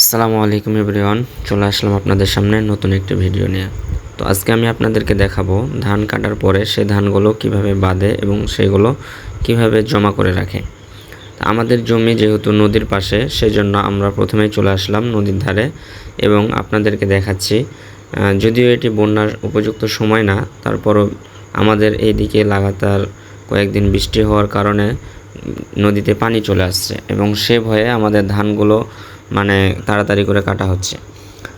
আসসালামু আলাইকুম এভরিওয়ান, চলে আসলাম আপনাদের সামনে নতুন একটি ভিডিও নিয়ে। তো আজকে আমি আপনাদেরকে দেখাবো ধান কাটার পরে সেই ধানগুলো কীভাবে বাঁধে এবং সেগুলো কীভাবে জমা করে রাখে। আমাদের জমি যেহেতু নদীর পাশে, সেজন্য আমরা প্রথমেই চলে আসলাম নদীর ধারে এবং আপনাদেরকে দেখাচ্ছি যদিও এটি বন্যার উপযুক্ত সময় না, তারপরও আমাদের এইদিকে লাগাতার কয়েকদিন বৃষ্টি হওয়ার কারণে নদীতে পানি চলে আসছে এবং সে ভয়ে আমাদের ধানগুলো মানে তাড়াতাড়ি করে কাটা হচ্ছে।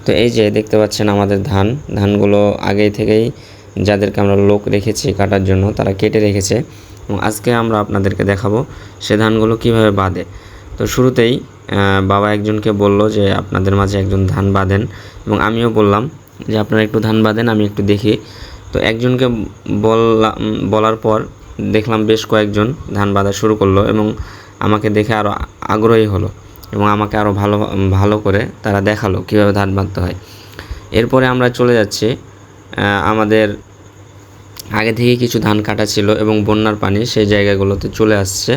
তো এই যে দেখতে পাচ্ছেন আমাদের ধান, ধানগুলো আগেই থেকেই যাদেরকে আমরা লোক রেখেছি কাটার জন্য, তারা কেটে রেখেছে। এবং আজকে আমরা আপনাদেরকে দেখাবো সে ধানগুলো কীভাবে বাঁধে। তো শুরুতেই বাবা একজনকে বলল যে আপনাদের মাঝে একজন ধান বাঁধেন। এবং আমিও বললাম যে আপনারা একটু ধান বাঁধেন, আমি একটু দেখি। তো একজনকে বললাম বলার পর দেখলাম বেশ কয়েকজন ধান বাঁধা শুরু করল এবং আমাকে দেখে আরও আগ্রহী হলো। এবং আমাকে আরও ভালো ভালো করে তারা দেখাল কীভাবে ধান বাঁধতে হয়। এরপরে আমরা চলে যাচ্ছি আমাদের আগে থেকে কিছু ধান কাটা ছিল এবং বন্যার পানি সেই জায়গাগুলোতে চলে আসছে।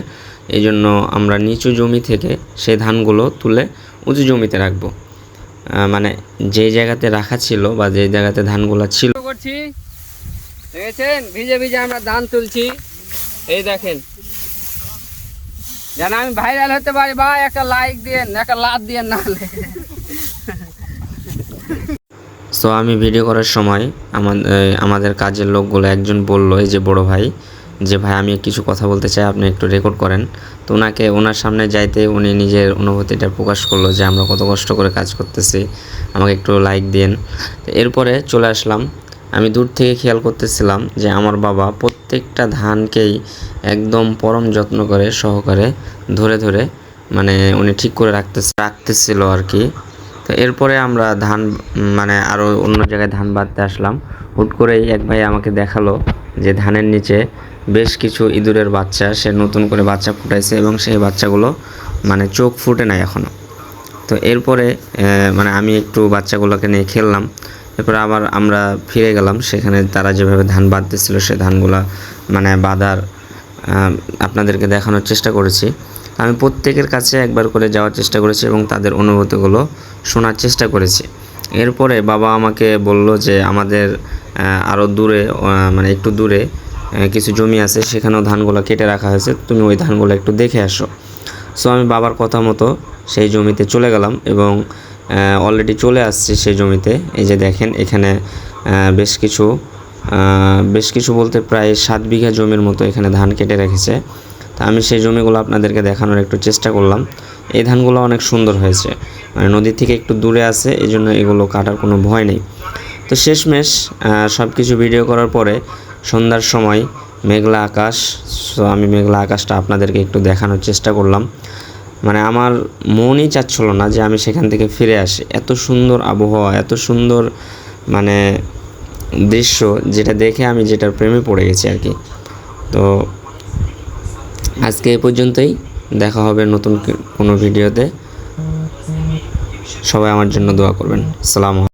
এই জন্য আমরা নিচু জমি থেকে সেই ধানগুলো তুলে উঁচু জমিতে রাখব। মানে যে জায়গাতে রাখা ছিল বা যে জায়গাতে ধানগুলো ছিল। করছি। দেখেছেন? ভিজে ভিজে আমরা ধান তুলছি। এই দেখেন যেন আমি ভাইরাল হতে পারি, ভাই, একটা লাইক দিয়েন, একটা লাভ দিয়েন নাহলে সো আমি ভিডিও করার সময় আমাদের আমাদের কাজের লোকগুলো একজন বলল, এই যে বড় ভাই, যে, ভাই, আমি কিছু কথা বলতে চাই, আপনি একটু রেকর্ড করেন। তো ওনাকে ওনার সামনে যাইতে উনি নিজের অনুভূতিটা প্রকাশ করল, যে, আমরা কত কষ্ট করে কাজ করতেছি, আমাকে একটু লাইক দিন তো এরপরে চলে আসলাম। আমি দূর থেকে খেয়াল করতেছিলাম যে, আমার বাবা প্রত্যেকটা ধানকেই একদম পরম যত্ন করে, সহকারে ধরে ধরে মানে উনি ঠিক করে রাখতে রাখতেছিল আর কি তো এরপরে আমরা ধান মানে আরও অন্য জায়গায় ধান বাঁধতে আসলাম। হুট করেই এক ভাই আমাকে দেখাল যে ধানের নিচে বেশ কিছু ইঁদুরের বাচ্চা, সে নতুন করে বাচ্চা ফুটাইছে এবং সেই বাচ্চাগুলো মানে চোখ ফুটে নাই এখনও তো এরপরে মানে আমি একটু বাচ্চাগুলোকে নিয়ে খেললাম। এরপরে আবার আমরা ফিরে গেলাম, সেখানে তারা যেভাবে ধান বাঁধতেছিল, সে ধানগুলা মানে বাঁধার আপনাদেরকে দেখানোর চেষ্টা করেছি। আমি প্রত্যেকের কাছে একবার করে যাওয়ার চেষ্টা করেছি এবং তাদের অনুভূতিগুলো শোনার চেষ্টা করেছি। এরপরে বাবা আমাকে বলল যে, আমাদের আরও দূরে মানে একটু দূরে কিছু জমি আছে, সেখানেও ধানগুলো কেটে রাখা হয়েছে। তুমি ওই ধানগুলো একটু দেখে আসো। সো আমি বাবার কথা মতো সেই জমিতে চলে গেলাম এবং অলরেডি চলে আসছি সেই জমিতে। এই যে দেখেন, এখানে বেশ কিছু বেশ কিছু বলতে প্রায় সাত বিঘা জমির মতো এখানে ধান কেটে রেখেছে। তা আমি সেই জমিগুলো আপনাদেরকে দেখানোর একটু চেষ্টা করলাম। এই ধানগুলো অনেক সুন্দর হয়েছে। মানে নদী থেকে একটু দূরে আছে এই জন্য এগুলো কাটার কোনো ভয় নেই। তো শেষমেশ সব কিছু ভিডিও করার পরে সন্ধ্যার সময় মেঘলা আকাশ সো আমি মেঘলা আকাশটা আপনাদেরকে একটু দেখানোর চেষ্টা করলাম। মানে আমার মনই চাচ্ছিল না যে আমি সেখান থেকে ফিরে আসি। এত সুন্দর আবহাওয়া, এত সুন্দর মানে দৃশ্য যেটা দেখে আমি যেটার প্রেমে পড়ে গেছি আর কি। তো আজকে এ পর্যন্তই, দেখা হবে নতুন কোনো ভিডিওতে। সবাই আমার জন্য দোয়া করবেন। সালাম